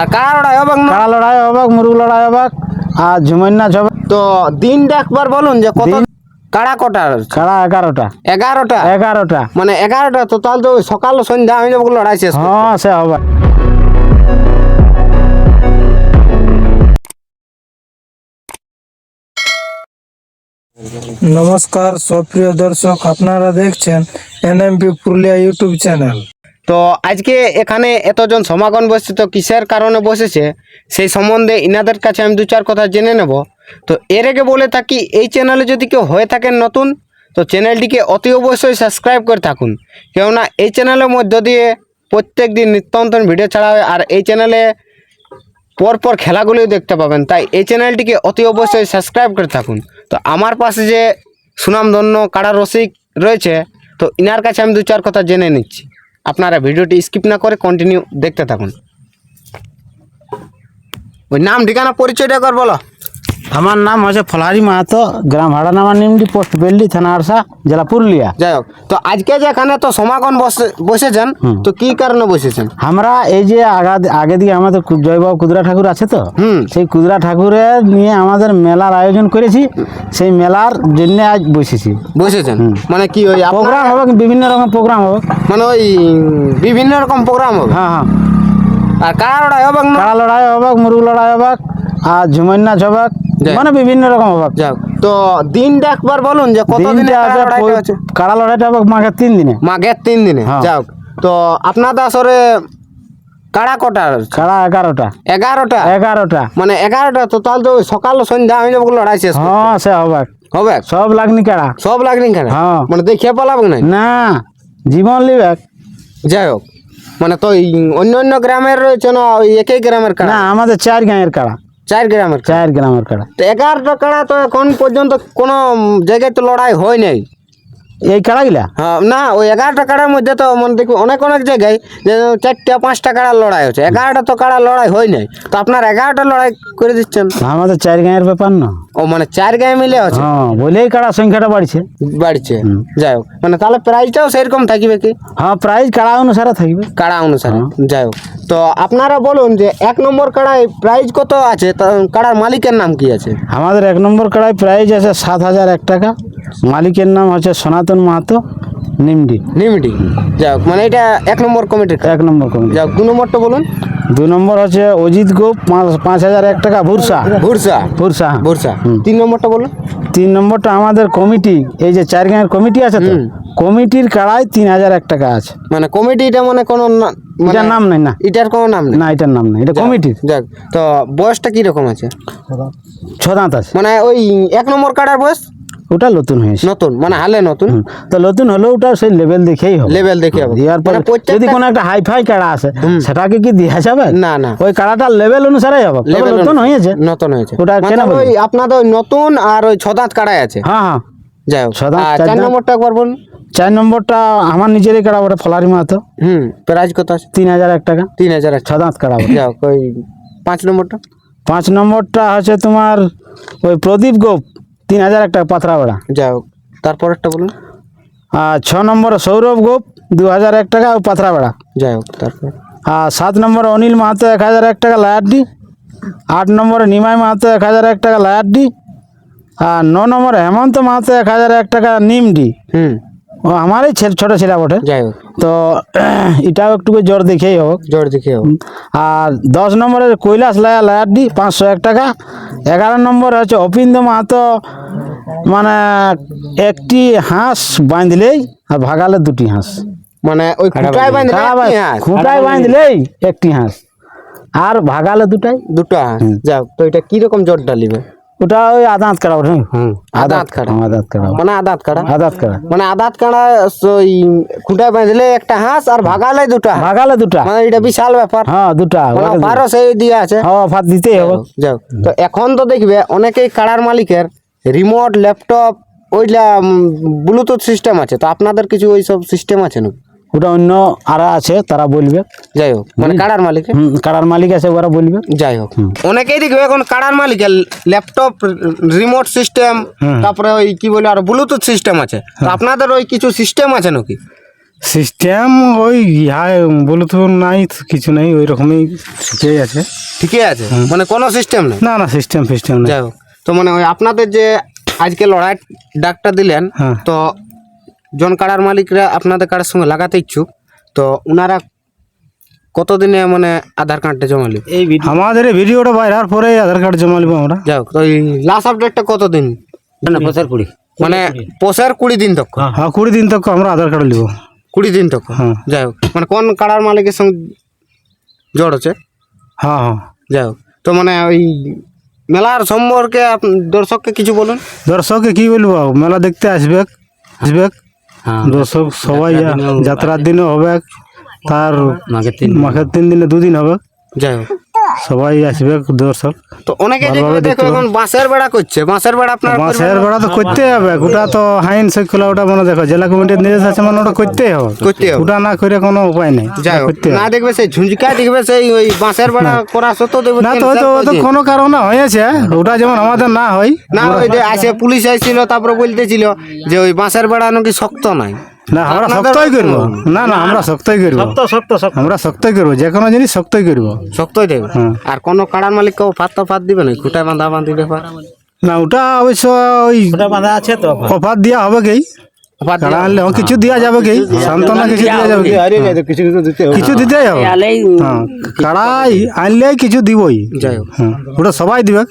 আর কাড়া লড়াই হবে না লড়াই হবে মুরগ লড়াই হবে আর ঝুমর নাচ হবে তো দিনটা একবার বলুন যে কত? কাড়া কটা? কাড়া এগারোটা। এগারোটা? এগারোটা। মানে এগারোটা তো তাহলে তো সকাল সন্ধ্যা আমি যাব লড়াই শেষ হ্যাঁ সে হবে। নমস্কার সপ্রিয় দর্শক আপনারা দেখছেন এনএমপি পুরুলিয়া ইউটিউব চ্যানেল। তো আজকে এখানে এতজন সমাগম বসছে, তো কিসের কারণে বসেছে? সেই সম্বন্ধে ইনাদের কাছে আমি দু চার কথা জেনে নেব। তো এর আগে বলে থাকি, এই চ্যানেলে যদি কেউ হয়ে থাকেন নতুন, তো চ্যানেলটিকে অতি অবশ্যই সাবস্ক্রাইব করে থাকুন। কেননা এই চ্যানেলের মধ্য দিয়ে প্রত্যেক দিন নিত্য নতুন ভিডিও ছাড়া হয়, আর এই চ্যানেলে পরপর খেলাগুলোই দেখতে পাবেন। তাই এই চ্যানেলটিকে অতি অবশ্যই সাবস্ক্রাইব করে থাকুন। তো আমার পাশে যে সুনামধন্য কাড়া রসিক রয়েছে, তো ইনার কাছে আমি দু চার কথা জেনে নিচ্ছি। আপনারা ভিডিওটি স্কিপ না করে কন্টিনিউ দেখতে থাকুন। ওই নাম ঠিকানা পরিচয়টা কর বলো। আমার নাম হচ্ছে ফলাহারি মাহাতো গ্রাম ভাড়া নামা নিমডি পোস্ট বেলডি থানা আরসা জেলা পুরুলিয়া। যাই হোক তো আজকে যে এখানে তো সমাগম বসে বসেছেন তো কি কারণে বসেছেন? আমরা এই যে আগা আগে দিয়ে আমাদের জয়বাবু কুদরা ঠাকুর আছে তো? সেই কুদরা ঠাকুরের নিয়ে আমাদের মেলার আয়োজন করেছি। সেই মেলার জন্য আজ বসেছি। বসেছেন? মানে কি ওই প্রোগ্রাম হবে বিভিন্ন রকম প্রোগ্রাম হবে। মানে ওই বিভিন্ন রকম প্রোগ্রাম হবে? হ্যাঁ হ্যাঁ। আর কারা লড়াই হবে কাড়া লড়াই হবে মুরগ লড়াই হবে আর হবে যাই। মানে বিভিন্ন রকম হবে যাক তো দিনটা একবার বলুন যে কত দিনে আছে লড়াইটা কাড়া লড়াইটা হবে মাঘের তিন দিনে। মাঘের তিন দিনে হ্যাঁ। যাক। তো আপনাদের আসরে কাড়া কটা? কাড়া এগারোটা। এগারোটা? এগারোটা। মানে এগারোটা তো তাহলে তো সকাল সন্ধ্যা আমি যাব লড়াই শেষ হ্যাঁ সে হবে। হবে? সব লাগনি কাড়া। সব লাগনি খেলা হ্যাঁ। মানে দেখিয়ে পালাবে না না জীবন লিবে। যাই হোক। মানে তো অন্য অন্য গ্রামের রয়েছে না একই গ্রামের কাড়া? না আমাদের চার গাঁয়ের কাড়া। চার গ্রামের চার গ্রামের কাড়া। তো এগারোটা কাড়া তো এখন পর্যন্ত কোনো জায়গায় তো লড়াই হয় নাই। এই কাড়াগুলা হ্যাঁ না ওই এগারোটা কাড়ার মধ্যে তো মানে দেখবি অনেক অনেক জায়গায় যে চারটা পাঁচটা কাড়ার লড়াই হচ্ছে। এগারোটা তো কাড়ার লড়াই হয় নাই। তো আপনার এগারোটা লড়াই করে দিচ্ছেন। আমাদের চার গাঁয়ের ব্যাপার না। ও মানে চার গায়ে মিলে আছে? হ্যাঁ বলেই কাড়া সংখ্যাটা বাড়ছে। বাড়ছে। যাই হোক মানে তাহলে প্রাইসটাও সেরকম থাকবে কি? হ্যাঁ প্রাইস কাড়া অনুসারে থাকবে। কাড়া অনুসারে। যাই হোক তো আপনারা বলুন যে এক নম্বর কাড়ায় প্রাইজ কত আছে? কাড়ার মালিকের নাম কি আছে? আমাদের এক নম্বর কাড়ায় প্রাইজ আছে সাত হাজার এক টাকা। মালিকের নাম হচ্ছে সনাতন মাহাতো নিমডি। নিমিটি যাই হোক মানে এটা এক নম্বর কমিটির কাড়া। এক নম্বর কমিটি। যাই হোক দু নম্বরটা বলুন। দু নম্বর হচ্ছে অজিত গোপ পাঁচ হাজার এক টাকা ভুরসা। ভুরসা। ভুরসা ভুরসা। হুম। তিন নম্বরটা বলুন। তিন নম্বরটা আমাদের কমিটি এই যে চার গাঁয়ের কমিটি আছে তো? কমিটির কাড়ায় তিন হাজার এক টাকা আছে। মানে কমিটিটা মানে কোনো না- মানে এটার নাম নাই না। এটার কোনো নাম না এটার নাম নাই। এটা কমিটির। যাক তো বয়সটা কি রকম আছে? ছ দাঁত আছে। মানে ওই এক নম্বর কাটার বয়স? ওটা নতুন হয়েছে। নতুন মানে হালে নতুন? তো নতুন হলেও ওটা সেই লেভেল দেখেই হবে। লেভেল দেখে হবে। দেওয়ার পরে মানে যদি কোনো একটা হাইফাই কাড়া আছে সেটাকে কি দেওয়া যাবে? না না। ওই কাড়াটার লেভেল অনুসারেই হবে। Level নতুন হয়েছে। নতুন হয়েছে। ওটা মানে কেন ওই? আপনাদের ওই নতুন আর ওই ছদাঁত কাড়াই আছে। হ্যাঁ হ্যাঁ। যাই হোক। ছদাঁত, চার নম্বরটা একবার বলুন। চার নম্বরটা আমার নিজেরই কাড়া ওটা ফলারি মাহাতো হুম প্রাইস কত আছে? তিন হাজার এক টাকা। তিন হাজার আছে ছ দাঁত কাড়া। যাই হোক ওই পাঁচ নম্বরটা। পাঁচ নম্বরটা হচ্ছে তোমার ওই প্রদীপ গোপ। তিন হাজার একটা টাকা পাথরা যাই হোক তারপরেরটা বলুন। আর ছ নম্বর সৌরভ গোপ দু হাজার এক টাকা ও পাথরা যাই হোক তারপর। আর সাত নম্বর অনিল মাহাতো এক হাজার এক টাকা লায়ারডি আট নম্বরে নিমাই মাহাতো এক হাজার এক টাকা লায়ারডি আর ন নম্বরে হেমন্ত মাহাতো এক হাজার এক টাকা নিমডি। হুম। ও আমারই ছোটো ছেলে বটে। যাই হোক। তো এটাও একটু জোর দেখেই হোক। জোর দেখে হোক। আর দশ নম্বরের কৈলাস লায়া লায়ারডি পাঁচশো এক টাকা। এগারো নম্বর হচ্ছে অপিন্দ মাহাতো মানে একটি হাঁস বাঁধলেই আর ভাগালে দুটি হাঁস। মানে ওই খুঁটায় বাঁধলে খুঁটায় বাঁধলেই একটি হাঁস। আর ভাগালে দুটাই? দুটো হাঁস। হোক তো এটা কি রকম জোর ডালিবে ওটা ওই আদাঁত কাড়া ওঠে হুম আদাত কাড়া। আদাত কাড়া। মানে আদাত কাড়া। আদাত কাড়া। মানে আদাত কাড়া ওই খুঁটায় বাঁধলে একটা হাঁস আর ভাগালে দুটো। ভাগালে দুটা। মানে এটা বিশাল ব্যাপার। হ্যাঁ দুটা। মানে বারো সেই দিয়ে আছে। হওয়া ফাত দিতেই হবে। যাও তো এখন তো দেখবে অনেকেই কাড়ার মালিকের রিমোট ল্যাপটপ ওইটা ব্লুটুথ সিস্টেম আছে। তো আপনাদের কিছু ওই সব সিস্টেম আছে না ওটা অন্য আরা আছে তারা বলবে। যাই হোক মানে কাড়ার মালিক কাড়ার মালিক আছে ওরা বলবে। যাই হোক। অনেকেই দেখবে এখন কাড়ার মালিকের ল্যাপটপ রিমোট সিস্টেম তারপরে ওই কি বলে আর ব্লুটুথ সিস্টেম আছে। তো আপনাদের ওই কিছু সিস্টেম আছে নাকি? সিস্টেম ওই ইহা ব্লুটুথ নাই কিছু নাই ওই রকমই ঠিকই আছে। ঠিকই আছে? মানে কোনো সিস্টেম নেই? না না সিস্টেম ফিস্টেম নেই। যাই হোক। তো মানে ওই আপনাদের যে আজকে লড়াই ডাকটা দিলেন হ্যাঁ। তো জন কাড়ার মালিকরা আপনাদের কাড়ার সঙ্গে লাগাতে ইচ্ছুক তো উনারা কতদিনে মানে আধার কার্ডটা জমা নেবে? এই আমাদের এই ভিডিওটা বাইরার পরে আধার কার্ড জমা নিব আমরা। যাই হোক তো এই লাস্ট আপডেটটা কতদিন? বছর কুড়ি। মানে পোষার কুড়ি। দিন তক। হ্যাঁ। কুড়ি দিন তক আমরা আধার কার্ড নিব। কুড়ি দিন তক। হ্যাঁ। যাই হোক মানে কোন কাড়ার মালিকের সঙ্গে জড় আছে হ্যাঁ হ্যাঁ। যাই হোক তো মানে ওই মেলার সম্পর্কে আপ- দর্শককে কিছু বলুন। দর্শককে কি বলব মেলা দেখতে আসবে আসবে হ্যাঁ দর্শক সবাই যাত্রার দিনে হবে তার মাঘের তিন তিন দিনে দুদিন হবে। যাই হোক। সবাই আসবে দর্শক। তো অনেকে দেখো এখন বাঁশের বেড়া করছে বাঁশের বেড়া আপনার মাসের বেড়া তো করতে হবে ওটা তো হাইন ওটা মানে দেখো জেলা কমিটির নির্দেশ আছে মানে ওটা করতেই হবে। করতে হবে। ওটা না করে কোনো উপায় নেই করতে না দেখবে সেই ঝুঁঝকা দেখবে সেই ওই বাঁশের বেড়া করা সত্ত্বেও দেখবে না তো হয়তো দিয়ে। কোনো কারণে হয়েছে ওটা যেমন আমাদের না হয়। না ওই যে আসে পুলিশ আসছিল তারপরে বলতেছিল যে ওই বাঁশের বেড়া নাকি শক্ত নাই। না আমরা শক্তই করব। না না আমরা শক্তই করব। আমরা শক্তই করব যে কোনো জিনিস শক্তই করব। শক্তই দেবে। হ্যাঁ। আর কোনো কাড়ার মালিক কেউ ফাত ফাত দিবে না খুঁটায় বাঁধা বাঁধি ব্যাপার। না ওটা অবশ্য ওই বাঁধা আছে তো। অফার দেওয়া হবে কি? আনলে কিছু দেওয়া যাবে কি? সান্ত্বনা কিছু দেওয়া যাবে কি? কিছু দিতেই হবে। হ্যাঁ কাড়াই আনলে কিছু দিবই। যাই হোক। হ্যাঁ ওটা সবাই দিবে।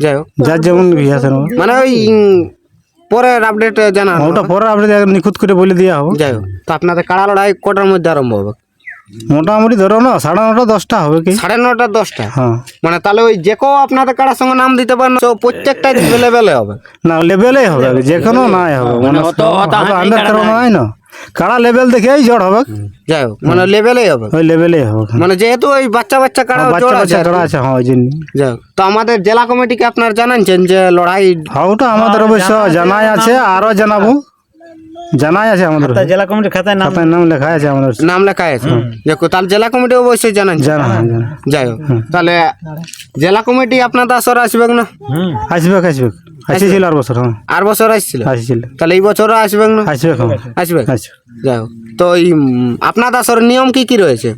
যাই হোক। যার যেমন ইয়ে। মানে ওই পরের আপডেট জানা ওটা পরে আপডেট নিখুঁত করে বলে দেওয়া হবে। যাই হোক তো আপনাদের কাড়া লড়াই কটার মধ্যে আরম্ভ হবে? মোটামুটি ধরো না সাড়ে নটা দশটা হবে কি? সাড়ে নটা দশটা? হ্যাঁ। মানে তাহলে ওই যে কেউ আপনাদের কারার সঙ্গে নাম দিতে পারেন তো প্রত্যেকটা লেভেলে হবে। না লেভেলেই হবে যে কোনো নাই হবে মানে আন্ডার কারণ নাই না। কাড়া লেভেল দেখেই জড় হবে। যাই হোক মানে লেভেলেই হবে। ওই লেভেলেই হবে মানে যেহেতু ওই বাচ্চা বাচ্চা কাড়া বাচ্চা আছে বাচ্চা কাড়া আছে হ্যাঁ ওই জন্য। যাই হোক তো আমাদের জেলা কমিটিকে আপনার জানাচ্ছেন যে লড়াই হ্যাঁ ওটা আমাদের অবশ্য জানাই আছে আরও জানাব। জানাই আছে আমাদের জেলা কমিটির খাতায় নাম খাতায় নাম লেখা আছে আমাদের। নাম লেখা আছে। যে তাহলে জেলা কমিটি অবশ্যই জানাচ্ছেন জানা হ্যাঁ, জানা। যাই হোক তাহলে জেলা কমিটি আপনাদের আসর আসবে না? আসবে আসবে আসেছিল আর বছর হ্যাঁ। আর বছর আসছিল? আসছিল। তাহলে এই বছরও আসবে না? আসবে হ্যাঁ। আসবে? আসবে। যাই হোক। তো এই উম, আপনাদের আসর নিয়ম কি কি রয়েছে?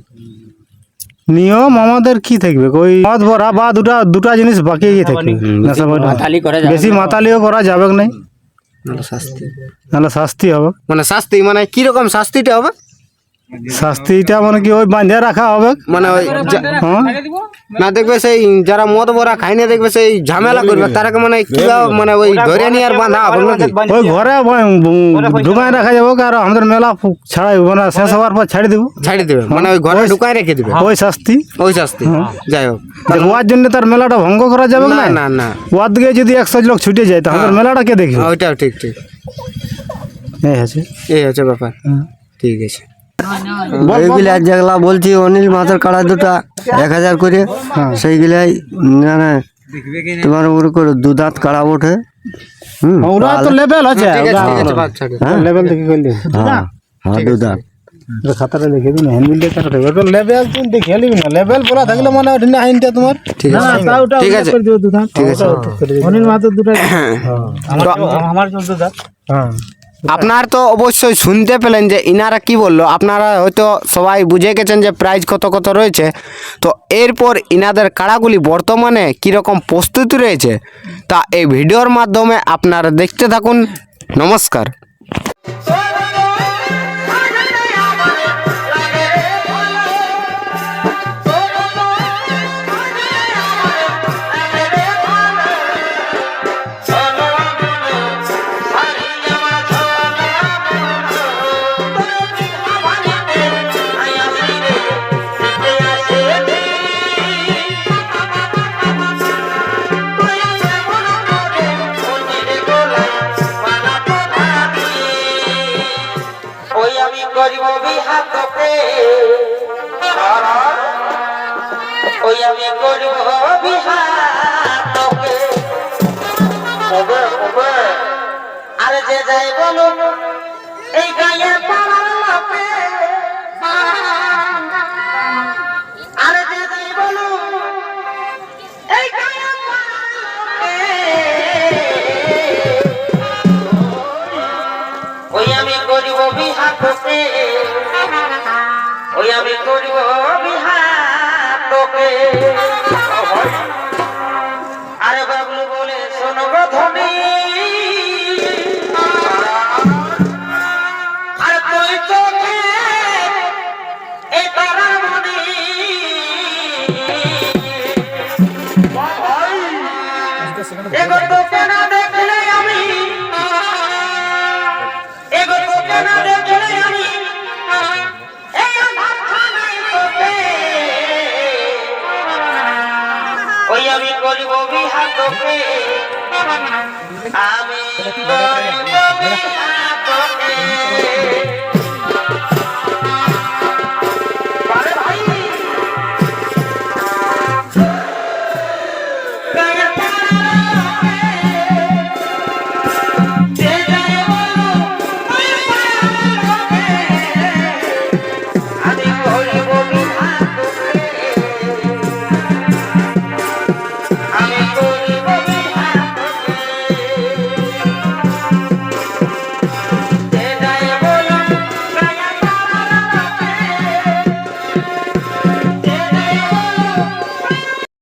নিয়ম আমাদের কি থাকবে? ওই মদ ভরা বা দুটা দুটা জিনিস বাকি থাকবে। নেশা করা। বেশি মাতালিও করা যাবে না নাহলে শাস্তি। নাহলে শাস্তি হবে। মানে শাস্তি মানে কি রকম শাস্তিটা হবে? শাস্তিটা মানে কি ওই বাঁধে রাখা হবে? মানে ওই হ্যাঁ? না দেখবে সেই যারা মদ ভরা খাই না দেখবে সেই ঝামেলা করবে। তারাকে মানে কীভাবে মানে ওই ধরে নিয়ে আর বাঁধা হবে নাকি? ওই ঘরে ঢুকায় রাখা যাব আর আমাদের মেলা ছাড়াই মানে শেষ হওয়ার পর ছাড়ি দেবো। ছাড়ি দেবে। মানে ওই ঘরে ঢুকায় রেখে দিবে। ওই শাস্তি। ওই শাস্তি। যাই হোক। ওয়ার জন্য তার মেলাটা ভঙ্গ করা যাবে না না? না না। ওয়ার দিকে যদি একশো লোক ছুটে যায় তো আমাদের মেলাটা কে দেখবে? ওইটাও ঠিক ঠিক। এই আছে। এই হচ্ছে ব্যাপার। ঠিক আছে। এইগুলা যেগুলা বলছি অনিল মাথার কাড়া দুটা এক হাজার করে। সেইগুলাই মানে তোমার উপরে করে দু দাঁত কাড়া ওঠে হুম ওরা তো লেভেল আছে ঠিক আছে ঠিক আছে বাচ্চা লেভেল দেখে করলি হ্যাঁ হ্যাঁ দু দাঁত। খাতাটা দেখে দিন হ্যান্ডবিলটা কাটা থাকবে লেভেল তুমি দেখে না। লেভেল বলা থাকলে মানে ওটা না আইনটা তোমার। ঠিক আছে। ঠিক আছে। ঠিক আছে। অনিল মাত্র দুটা তো আমার চলতে দাঁত। হ্যাঁ। আপনার তো অবশ্যই শুনতে পেলেন যে ইনারা কি বলল। আপনারা হয়তো সবাই বুঝে গেছেন যে প্রাইজ কত কত রয়েছে। তো এরপর ইনাদের কাড়াগুলি বর্তমানে কীরকম প্রস্তুতি রয়েছে, তা এই ভিডিওর মাধ্যমে আপনারা দেখতে থাকুন। নমস্কার। আরে যে যাই বলো এই গায়ে আরে যে যাই বলো এই গায়ে পাড়ার লোকে ওই আমি করিব বিহার তোকে আমি করিব বিহার তোকে। আমি করিব বিহার তোকে।